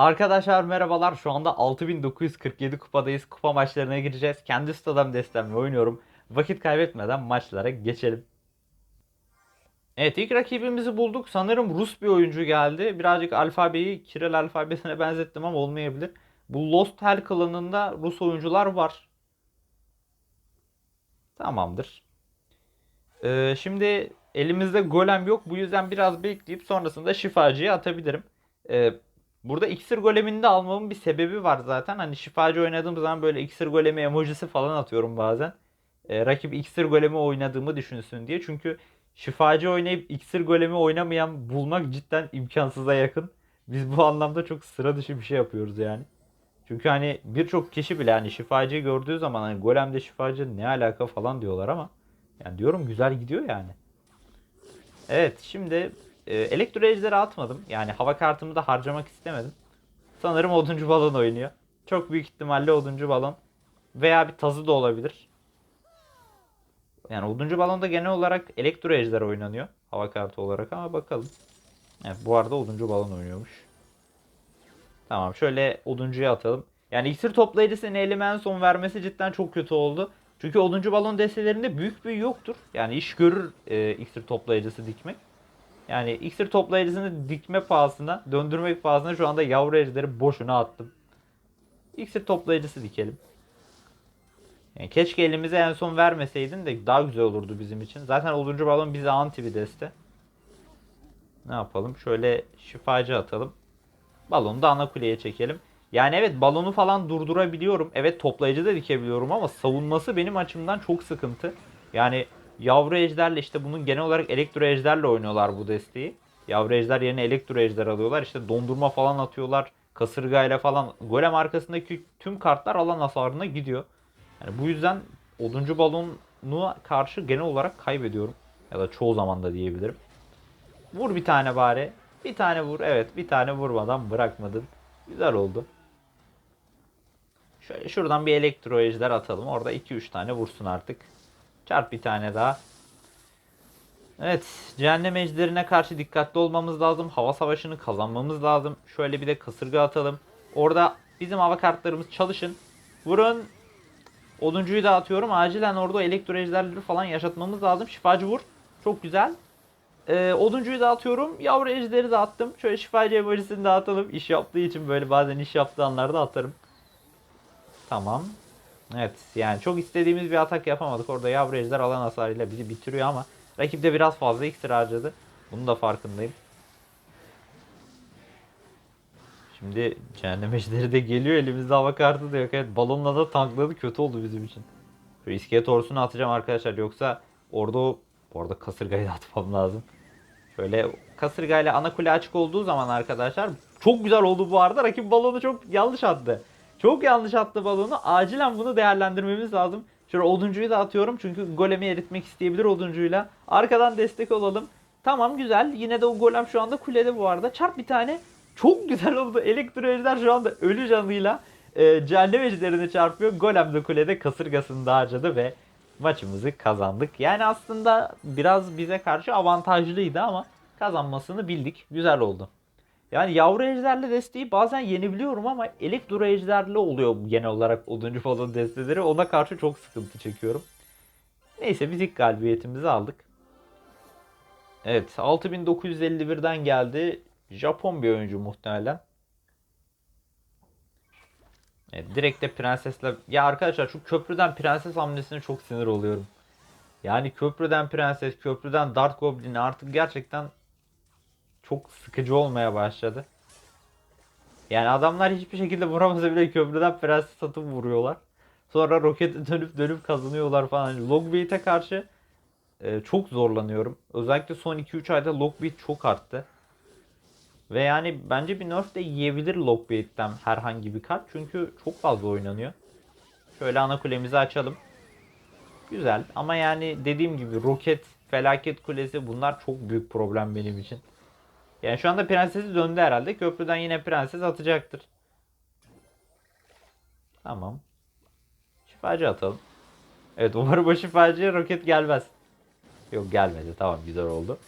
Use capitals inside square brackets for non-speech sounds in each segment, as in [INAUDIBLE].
Arkadaşlar merhabalar. Şu anda 6947 kupadayız. Kupa maçlarına gireceğiz. Kendi stadım destemle oynuyorum. Vakit kaybetmeden maçlara geçelim. Evet ilk rakibimizi bulduk. Sanırım Rus bir oyuncu geldi. Birazcık alfabeyi Kiril alfabesine benzettim ama olmayabilir. Bu Lost Hell klanında Rus oyuncular var. Tamamdır. Ee, şimdi elimizde golem yok. Bu yüzden biraz bekleyip sonrasında şifacıyı atabilirim. Ee, burada iksir golemini de almamın bir sebebi var zaten. Hani şifacı oynadığım zaman böyle iksir golemi emojisi falan atıyorum bazen. Ee, rakip iksir golemi oynadığımı düşünsün diye. Çünkü şifacı oynayıp iksir golemi oynamayan bulmak cidden imkansıza yakın. Biz bu anlamda çok sıra dışı bir şey yapıyoruz yani. Çünkü hani birçok kişi bile hani şifacıyı gördüğü zaman hani golemde şifacı ne alaka falan diyorlar ama yani diyorum güzel gidiyor yani. Evet şimdi e, elektro ejderi atmadım. Yani hava kartımı da harcamak istemedim. Sanırım oduncu balon oynuyor. Çok büyük ihtimalle oduncu balon. Veya bir tazı da olabilir. Yani oduncu balonda genel olarak elektro ejder oynanıyor. Hava kartı olarak ama bakalım. Evet bu arada oduncu balon oynuyormuş. Tamam şöyle oduncuya atalım. Yani iksir toplayıcısının elime en son vermesi cidden çok kötü oldu. Çünkü oduncu balon destelerinde büyük bir yoktur. Yani iş görür e, iksir toplayıcısı dikmek. Yani iksir toplayıcısını dikme pahasına, döndürmek pahasına şu anda yavru ejderi boşuna attım. İksir toplayıcısı dikelim. Yani keşke elimize en son vermeseydin de daha güzel olurdu bizim için. Zaten oduncu balon bize anti bir deste. Ne yapalım? Şöyle şifacı atalım. Balonu da ana kuleye çekelim. Yani evet balonu falan durdurabiliyorum. Evet toplayıcı da dikebiliyorum ama savunması benim açımdan çok sıkıntı. Yani yavru ejderle işte bunun genel olarak elektro ejderle oynuyorlar bu desteği. Yavru ejder yerine elektro ejder alıyorlar. İşte dondurma falan atıyorlar. Kasırgayla falan. Golem arkasındaki tüm kartlar alan hasarına gidiyor. Yani bu yüzden oduncu balonu karşı genel olarak kaybediyorum. Ya da çoğu zaman da diyebilirim. Vur bir tane bari. Bir tane vur. Evet bir tane vurmadan bırakmadın. Güzel oldu. Şöyle şuradan bir elektro ejder atalım. Orada 2-3 tane vursun artık. Çarp bir tane daha. Evet. Cehennem ejderine karşı dikkatli olmamız lazım. Hava savaşını kazanmamız lazım. Şöyle bir de kasırga atalım. Orada bizim hava kartlarımız çalışın. Vurun. Oduncuyu da atıyorum. Acilen orada elektro ejderleri falan yaşatmamız lazım. Şifacı vur. Çok güzel. Ee, oduncuyu da atıyorum. Yavru ejderi de attım. Şöyle şifacı emojisini de atalım. İş yaptığı için böyle bazen iş yaptığı anlarda atarım. Tamam. Evet yani çok istediğimiz bir atak yapamadık. Orada yavru ejder alan hasarıyla bizi bitiriyor ama rakip de biraz fazla iksir harcadı. Bunun da farkındayım. Şimdi cehennem ejderi de geliyor. Elimizde hava kartı da yok. Evet balonla da tankladı. Kötü oldu bizim için. Şöyle iskelet atacağım arkadaşlar. Yoksa orada o... Bu arada kasırgayı da atmam lazım. Şöyle kasırgayla ana kule açık olduğu zaman arkadaşlar çok güzel oldu bu arada. Rakip balonu çok yanlış attı. Çok yanlış attı balonu. Acilen bunu değerlendirmemiz lazım. Şöyle oduncuyu da atıyorum. Çünkü golemi eritmek isteyebilir oduncuyla. Arkadan destek olalım. Tamam güzel. Yine de o golem şu anda kulede bu arada. Çarp bir tane. Çok güzel oldu. Elektro ejder şu anda ölü canıyla e, cehennem ejderini çarpıyor. Golem de kulede kasırgasını da ve maçımızı kazandık. Yani aslında biraz bize karşı avantajlıydı ama kazanmasını bildik. Güzel oldu. Yani yavru ejderli desteği bazen yenebiliyorum ama elektro ejderli oluyor genel olarak oduncu falan desteleri. Ona karşı çok sıkıntı çekiyorum. Neyse biz ilk galibiyetimizi aldık. Evet 6951'den geldi. Japon bir oyuncu muhtemelen. Evet, direkt de prensesle... Ya arkadaşlar şu köprüden prenses hamlesine çok sinir oluyorum. Yani köprüden prenses, köprüden Dark Goblin artık gerçekten çok sıkıcı olmaya başladı. Yani adamlar hiçbir şekilde vuramasa bile köprüden prenses satıp vuruyorlar. Sonra rokete [LAUGHS] dönüp dönüp kazanıyorlar falan. Hani Logbait'e karşı e, çok zorlanıyorum. Özellikle son 2-3 ayda Logbait çok arttı. Ve yani bence bir nerf de yiyebilir Lockbait'ten herhangi bir kart. Çünkü çok fazla oynanıyor. Şöyle ana kulemizi açalım. Güzel ama yani dediğim gibi roket, felaket kulesi bunlar çok büyük problem benim için. Yani şu anda prensesi döndü herhalde. Köprüden yine prenses atacaktır. Tamam. Şifacı atalım. Evet umarım o şifacıya roket gelmez. Yok gelmedi. Tamam güzel oldu.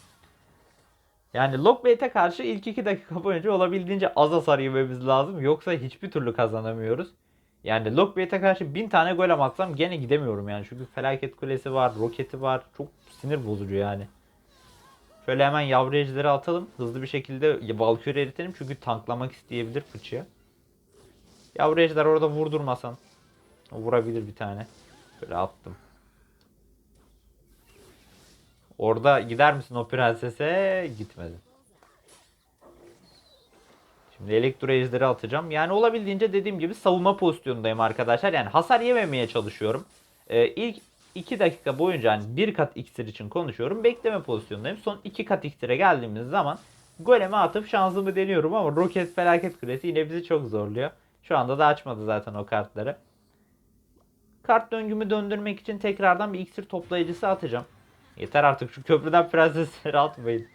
Yani Lockbait'e karşı ilk 2 dakika boyunca olabildiğince az hasar yememiz lazım. Yoksa hiçbir türlü kazanamıyoruz. Yani Lockbait'e karşı 1000 tane golem atsam gene gidemiyorum yani. Çünkü felaket kulesi var, roketi var. Çok sinir bozucu yani. Şöyle hemen yavru atalım. Hızlı bir şekilde Valkyrie eritelim. Çünkü tanklamak isteyebilir fıçıya. Yavru orada vurdurmasan. Vurabilir bir tane. Böyle attım. Orada gider misin o prensese? Gitmedi. Şimdi elektro ejderi atacağım. Yani olabildiğince dediğim gibi savunma pozisyonundayım arkadaşlar. Yani hasar yememeye çalışıyorum. Ee, ilk 2 dakika boyunca hani bir kat iksir için konuşuyorum. Bekleme pozisyondayım. Son 2 kat iksire geldiğimiz zaman goleme atıp şansımı deniyorum ama roket felaket kulesi yine bizi çok zorluyor. Şu anda da açmadı zaten o kartları. Kart döngümü döndürmek için tekrardan bir iksir toplayıcısı atacağım. Yeter artık şu köprüden prensesleri atmayın.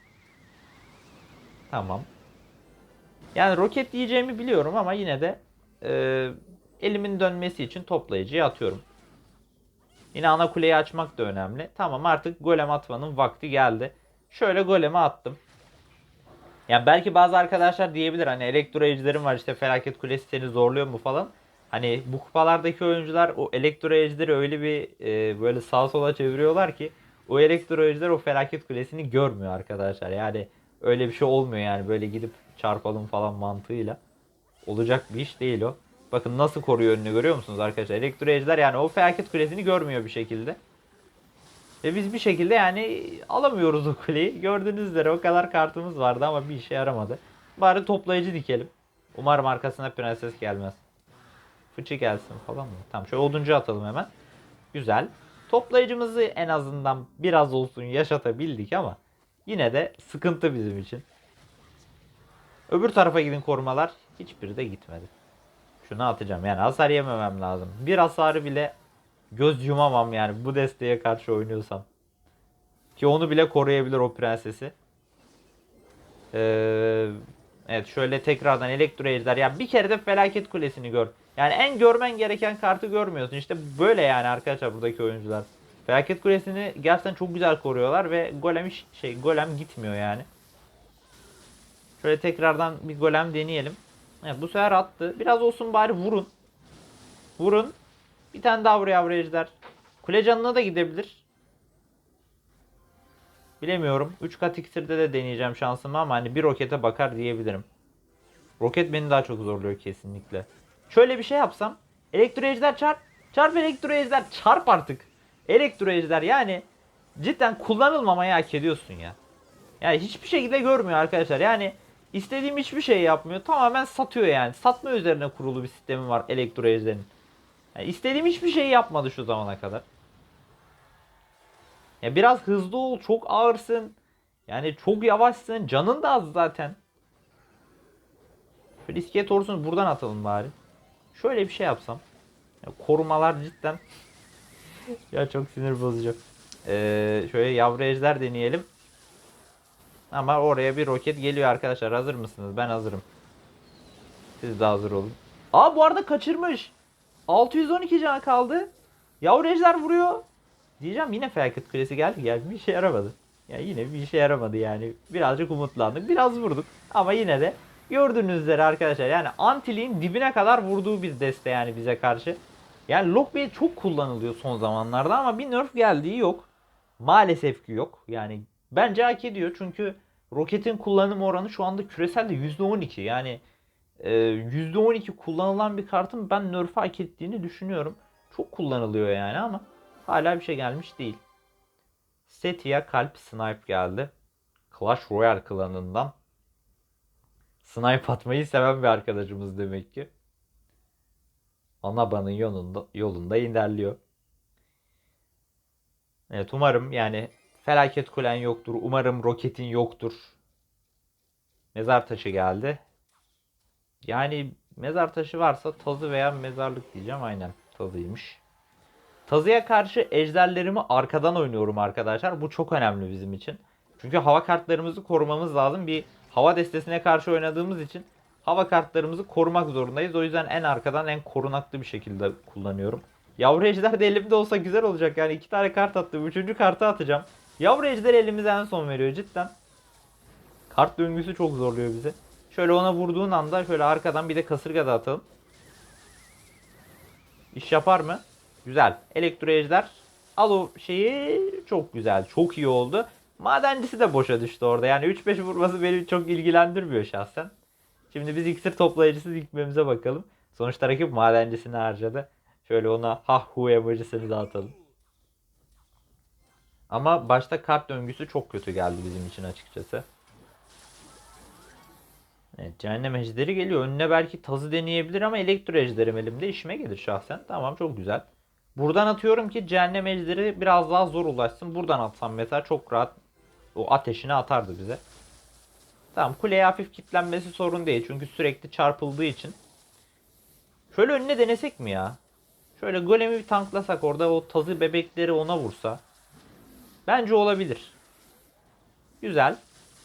Tamam. Yani roket diyeceğimi biliyorum ama yine de e, elimin dönmesi için toplayıcıyı atıyorum. Yine ana kuleyi açmak da önemli. Tamam artık golem atmanın vakti geldi. Şöyle golemi attım. Yani belki bazı arkadaşlar diyebilir hani elektro ejderim var işte felaket kulesi seni zorluyor mu falan. Hani bu kupalardaki oyuncular o elektro ejderi öyle bir e, böyle sağa sola çeviriyorlar ki o elektro ejder o felaket kulesini görmüyor arkadaşlar. Yani öyle bir şey olmuyor yani böyle gidip çarpalım falan mantığıyla. Olacak bir iş değil o. Bakın nasıl koruyor önünü görüyor musunuz arkadaşlar? Elektro ejder yani o felaket kulesini görmüyor bir şekilde. Ve biz bir şekilde yani alamıyoruz o kuleyi. Gördüğünüz üzere o kadar kartımız vardı ama bir işe yaramadı. Bari toplayıcı dikelim. Umarım arkasına prenses gelmez. Fıçı gelsin falan mı? Tamam şöyle oduncu atalım hemen. Güzel. Toplayıcımızı en azından biraz olsun yaşatabildik ama yine de sıkıntı bizim için. Öbür tarafa gidin korumalar. Hiçbiri de gitmedi. Şunu atacağım yani hasar yememem lazım. Bir hasarı bile göz yumamam yani bu desteğe karşı oynuyorsam. Ki onu bile koruyabilir o prensesi. Ee, evet şöyle tekrardan elektro ejder. Ya bir kere de felaket kulesini gör. Yani en görmen gereken kartı görmüyorsun. İşte böyle yani arkadaşlar buradaki oyuncular. Felaket kulesini gerçekten çok güzel koruyorlar ve golem şey golem gitmiyor yani. Şöyle tekrardan bir golem deneyelim. Evet, bu sefer attı. Biraz olsun bari vurun. Vurun. Bir tane daha buraya yavru ejder. Kule canına da gidebilir. Bilemiyorum. 3 kat iksirde de deneyeceğim şansımı ama hani bir rokete bakar diyebilirim. Roket beni daha çok zorluyor kesinlikle. Şöyle bir şey yapsam. Elektro ejder çarp. Çarp elektro ejder. Çarp artık. Elektro ejder yani cidden kullanılmamayı hak ediyorsun ya. Yani hiçbir şekilde görmüyor arkadaşlar. Yani istediğim hiçbir şey yapmıyor. Tamamen satıyor yani. Satma üzerine kurulu bir sistemi var elektro ejderin. Yani istediğim hiçbir şey yapmadı şu zamana kadar. Ya biraz hızlı ol, çok ağırsın. Yani çok yavaşsın. Canın da az zaten. İskelet ordusunu buradan atalım bari. Şöyle bir şey yapsam. Ya korumalar cidden [LAUGHS] ya çok sinir bozucu. Ee, şöyle yavru ejder deneyelim. Ama oraya bir roket geliyor arkadaşlar. Hazır mısınız? Ben hazırım. Siz de hazır olun. Aa bu arada kaçırmış. 612 can kaldı. Yavru ejder vuruyor. Diyeceğim yine felaket kulesi geldi. Geldi bir işe yaramadı. Ya yine bir işe yaramadı yani. Birazcık umutlandık. Biraz vurduk. Ama yine de gördüğünüz üzere arkadaşlar yani Antil'in dibine kadar vurduğu bir deste yani bize karşı. Yani Lockbait çok kullanılıyor son zamanlarda ama bir nerf geldiği yok. Maalesef ki yok. Yani bence hak ediyor çünkü roketin kullanım oranı şu anda küreselde %12. Yani e, %12 kullanılan bir kartın ben nerf'ü hak ettiğini düşünüyorum. Çok kullanılıyor yani ama hala bir şey gelmiş değil. Setia Kalp Snipe geldi. Clash Royale klanından. Snipe atmayı seven bir arkadaşımız demek ki. Anabanın yolunda, yolunda ilerliyor. Evet umarım yani felaket kulen yoktur. Umarım roketin yoktur. Mezar taşı geldi. Yani mezar taşı varsa tazı veya mezarlık diyeceğim. Aynen tazıymış. Tazıya karşı ejderlerimi arkadan oynuyorum arkadaşlar. Bu çok önemli bizim için. Çünkü hava kartlarımızı korumamız lazım. Bir hava destesine karşı oynadığımız için hava kartlarımızı korumak zorundayız. O yüzden en arkadan en korunaklı bir şekilde kullanıyorum. Yavru ejder de elimde olsa güzel olacak. Yani iki tane kart attım. Üçüncü kartı atacağım. Yavru ejder elimize en son veriyor cidden. kart döngüsü çok zorluyor bizi. Şöyle ona vurduğun anda şöyle arkadan bir de kasırga da atalım. İş yapar mı? Güzel. Elektro ejder. Al o şeyi. Çok güzel. Çok iyi oldu. Madencisi de boşa düştü orada. Yani 3-5 vurması beni çok ilgilendirmiyor şahsen. Şimdi biz iksir toplayıcısı dikmemize bakalım. Sonuçta rakip madencisini harcadı. Şöyle ona ha hu emojisini de atalım. Ama başta kart döngüsü çok kötü geldi bizim için açıkçası. Evet, cehennem ejderi geliyor. Önüne belki tazı deneyebilir ama elektro ejderim elimde işime gelir şahsen. Tamam çok güzel. Buradan atıyorum ki cehennem ejderi biraz daha zor ulaşsın. Buradan atsam mesela çok rahat o ateşini atardı bize. Tamam kuleye hafif kilitlenmesi sorun değil. Çünkü sürekli çarpıldığı için. Şöyle önüne denesek mi ya? Şöyle golemi bir tanklasak orada o tazı bebekleri ona vursa. Bence olabilir. Güzel.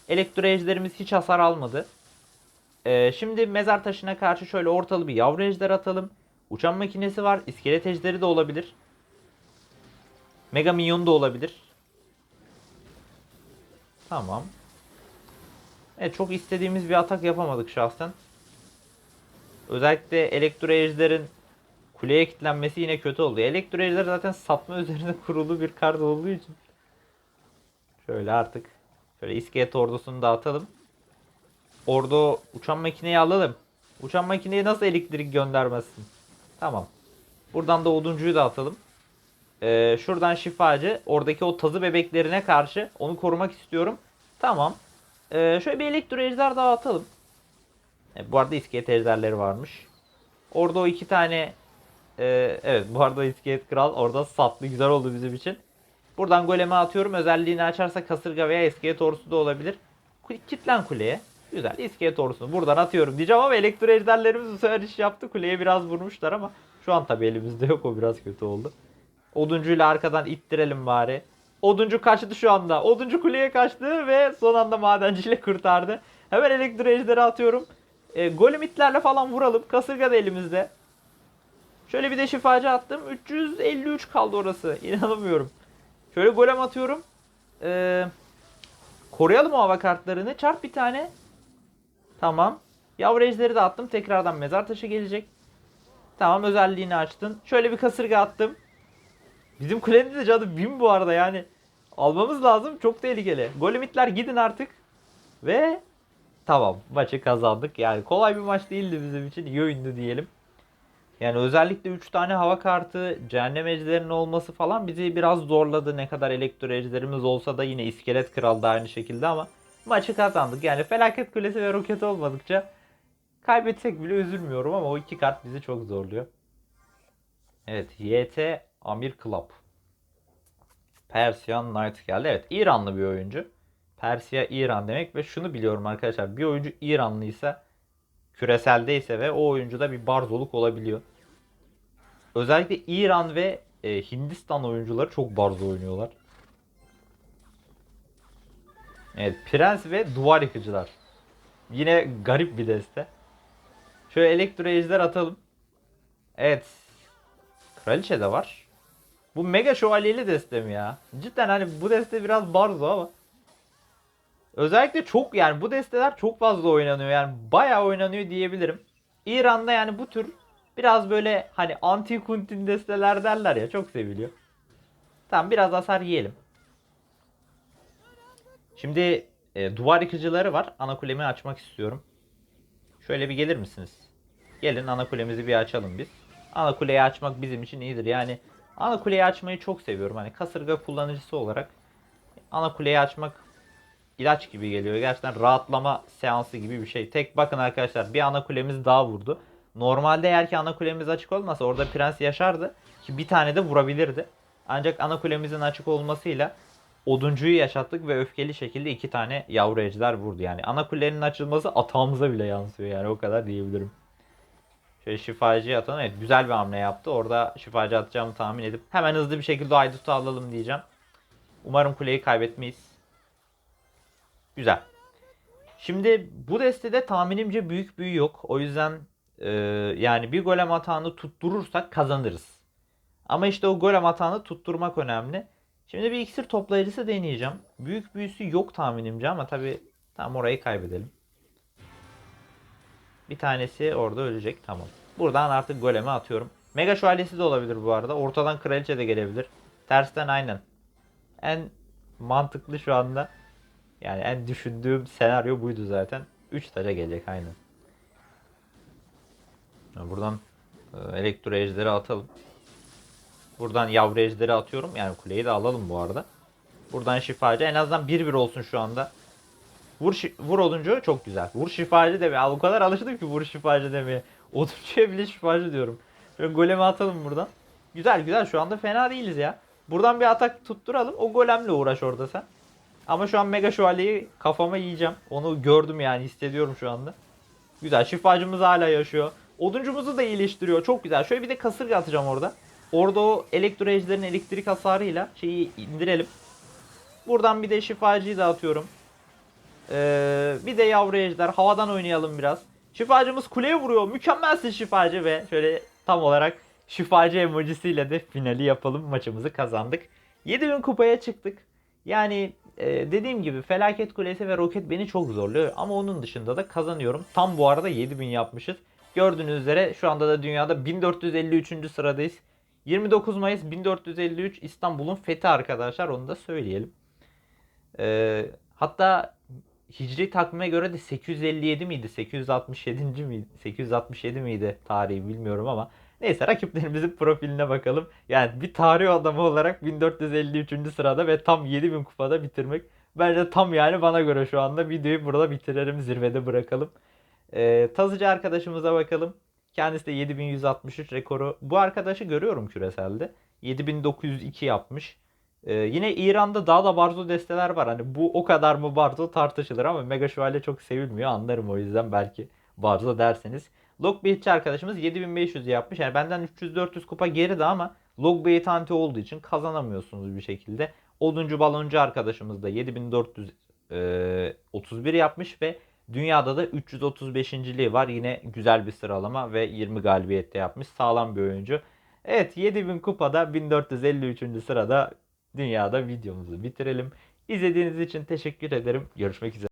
Elektro ejderimiz hiç hasar almadı. Ee, şimdi mezar taşına karşı şöyle ortalı bir yavru ejder atalım. Uçan makinesi var. İskelet ejderi de olabilir. Mega minyon da olabilir. Tamam. Evet çok istediğimiz bir atak yapamadık şahsen. Özellikle elektro ejderin kuleye kilitlenmesi yine kötü oldu. Elektro ejder zaten [LAUGHS] satma üzerine kurulu bir kart olduğu için. Şöyle artık. Şöyle iskelet ordusunu dağıtalım. Orada uçan makineyi alalım. Uçan makineye nasıl elektrik göndermezsin? Tamam. Buradan da oduncuyu da atalım. Ee, şuradan şifacı. Oradaki o tazı bebeklerine karşı onu korumak istiyorum. Tamam. Ee, şöyle bir elektro ejder daha atalım. E, bu arada iskelet ejderleri varmış. Orada o iki tane e, evet bu arada iskelet kral orada sattı güzel oldu bizim için. Buradan goleme atıyorum. Özelliğini açarsa kasırga veya iskelet ordusu da olabilir. Kitlen kuleye. Güzel. İskelet ordusunu buradan atıyorum diyeceğim ama elektro ejderlerimiz bu sefer iş yaptı. Kuleye biraz vurmuşlar ama şu an tabi elimizde yok. O biraz kötü oldu. Oduncuyla arkadan ittirelim bari. Oduncu kaçtı şu anda. Oduncu kuleye kaçtı ve son anda madenciyle kurtardı. Hemen elektro ejderi atıyorum. E, golemitlerle falan vuralım. Kasırga da elimizde. Şöyle bir de şifacı attım. 353 kaldı orası. İnanamıyorum. Şöyle golem atıyorum. Ee, koruyalım o hava kartlarını. Çarp bir tane. Tamam. Yavru ejderi de attım. Tekrardan mezar taşı gelecek. Tamam özelliğini açtın. Şöyle bir kasırga attım. Bizim kulenin de canı 1000 bu arada yani. Almamız lazım. Çok tehlikeli. Golemitler gidin artık. Ve tamam maçı kazandık. Yani kolay bir maç değildi bizim için. İyi oyundu diyelim. Yani özellikle 3 tane hava kartı, cehennem ejderinin olması falan bizi biraz zorladı. Ne kadar elektro ejderimiz olsa da yine iskelet kral da aynı şekilde ama maçı kazandık. Yani felaket kulesi ve roket olmadıkça kaybetsek bile üzülmüyorum ama o iki kart bizi çok zorluyor. Evet, YT Amir Club. Persian Knight geldi. Evet, İranlı bir oyuncu. Persia İran demek ve şunu biliyorum arkadaşlar. Bir oyuncu İranlıysa küreseldeyse ve o oyuncuda bir barzoluk olabiliyor. Özellikle İran ve e, Hindistan oyuncuları çok barzo oynuyorlar. Evet, Prens ve Duvar Yıkıcılar. Yine garip bir deste. Şöyle elektro ejder atalım. Evet. Kraliçe de var. Bu mega şövalyeli deste mi ya? Cidden hani bu deste biraz barzo ama. Özellikle çok yani bu desteler çok fazla oynanıyor yani bayağı oynanıyor diyebilirim. İran'da yani bu tür biraz böyle hani anti kuntin desteler derler ya çok seviliyor. Tamam biraz hasar yiyelim. Şimdi e, duvar yıkıcıları var. Ana kulemi açmak istiyorum. Şöyle bir gelir misiniz? Gelin ana kulemizi bir açalım biz. Ana kuleyi açmak bizim için iyidir. Yani ana kuleyi açmayı çok seviyorum. Hani kasırga kullanıcısı olarak ana kuleyi açmak ilaç gibi geliyor. Gerçekten rahatlama seansı gibi bir şey. Tek bakın arkadaşlar bir ana kulemiz daha vurdu. Normalde eğer ki ana kulemiz açık olmasa orada prens yaşardı. Ki bir tane de vurabilirdi. Ancak ana kulemizin açık olmasıyla oduncuyu yaşattık ve öfkeli şekilde iki tane yavru ejder vurdu. Yani ana kulenin açılması atağımıza bile yansıyor yani o kadar diyebilirim. Şöyle şifacı atalım. Evet güzel bir hamle yaptı. Orada şifacı atacağımı tahmin edip hemen hızlı bir şekilde Aydut'u alalım diyeceğim. Umarım kuleyi kaybetmeyiz. Güzel. Şimdi bu destede tahminimce büyük büyü yok. O yüzden e, yani bir golem atağını tutturursak kazanırız. Ama işte o golem atağını tutturmak önemli. Şimdi bir iksir toplayıcısı deneyeceğim. Büyük büyüsü yok tahminimce ama tabi Tamam orayı kaybedelim. Bir tanesi orada ölecek. Tamam. Buradan artık goleme atıyorum. Mega şövalyesi de olabilir bu arada. Ortadan kraliçe de gelebilir. Tersten aynen. En mantıklı şu anda. Yani en düşündüğüm senaryo buydu zaten. 3 taca gelecek aynen. Ya Buradan e, elektro ejderi atalım. Buradan yavru ejderi atıyorum. Yani kuleyi de alalım bu arada. Buradan şifacı. En azından 1-1 olsun şu anda. Vur, vur oduncu çok güzel. Vur şifacı demeye. O kadar alıştım ki vur şifacı demeye. [LAUGHS] Oduncuya bile şifacı diyorum. Şöyle golemi atalım buradan. Güzel güzel şu anda fena değiliz ya. Buradan bir atak tutturalım. O golemle uğraş orada sen. Ama şu an mega şövalyeyi kafama yiyeceğim. Onu gördüm yani hissediyorum şu anda. Güzel şifacımız hala yaşıyor. Oduncumuzu da iyileştiriyor. Çok güzel. Şöyle bir de kasırga atacağım orada. Orada o elektro ejderin elektrik hasarıyla şeyi indirelim. Buradan bir de şifacıyı da atıyorum. Ee, bir de yavru ejder. Havadan oynayalım biraz. Şifacımız kuleye vuruyor. Mükemmelsin şifacı ve şöyle tam olarak şifacı emojisiyle de finali yapalım. Maçımızı kazandık. 7000 kupaya çıktık. Yani e, dediğim gibi felaket kulesi ve roket beni çok zorluyor. Ama onun dışında da kazanıyorum. Tam bu arada 7000 yapmışız. Gördüğünüz üzere şu anda da dünyada 1453. sıradayız. 29 Mayıs 1453 İstanbul'un fethi arkadaşlar onu da söyleyelim. Ee, hatta Hicri takvime göre de 857 miydi? 867. miydi? 867 miydi tarihi bilmiyorum ama neyse rakiplerimizin profiline bakalım. Yani bir tarih adamı olarak 1453. sırada ve tam 7000 kupada bitirmek bence tam yani bana göre şu anda videoyu burada bitirelim zirvede bırakalım. Ee, Tazıcı arkadaşımıza bakalım. Kendisi de 7163 rekoru. Bu arkadaşı görüyorum küreselde. 7902 yapmış. Ee, yine İran'da daha da barzo desteler var. Hani bu o kadar mı barzo tartışılır ama Mega Şövalye çok sevilmiyor. Anlarım o yüzden belki barzo derseniz. Logbait arkadaşımız 7500 yapmış. Yani benden 300-400 kupa geride ama Logbait anti olduğu için kazanamıyorsunuz bir şekilde. Oduncu baloncu arkadaşımız da 7431 yapmış ve dünyada da 335.liği var. Yine güzel bir sıralama ve 20 galibiyette yapmış. Sağlam bir oyuncu. Evet 7000 kupada 1453. sırada dünyada videomuzu bitirelim. İzlediğiniz için teşekkür ederim. Görüşmek üzere.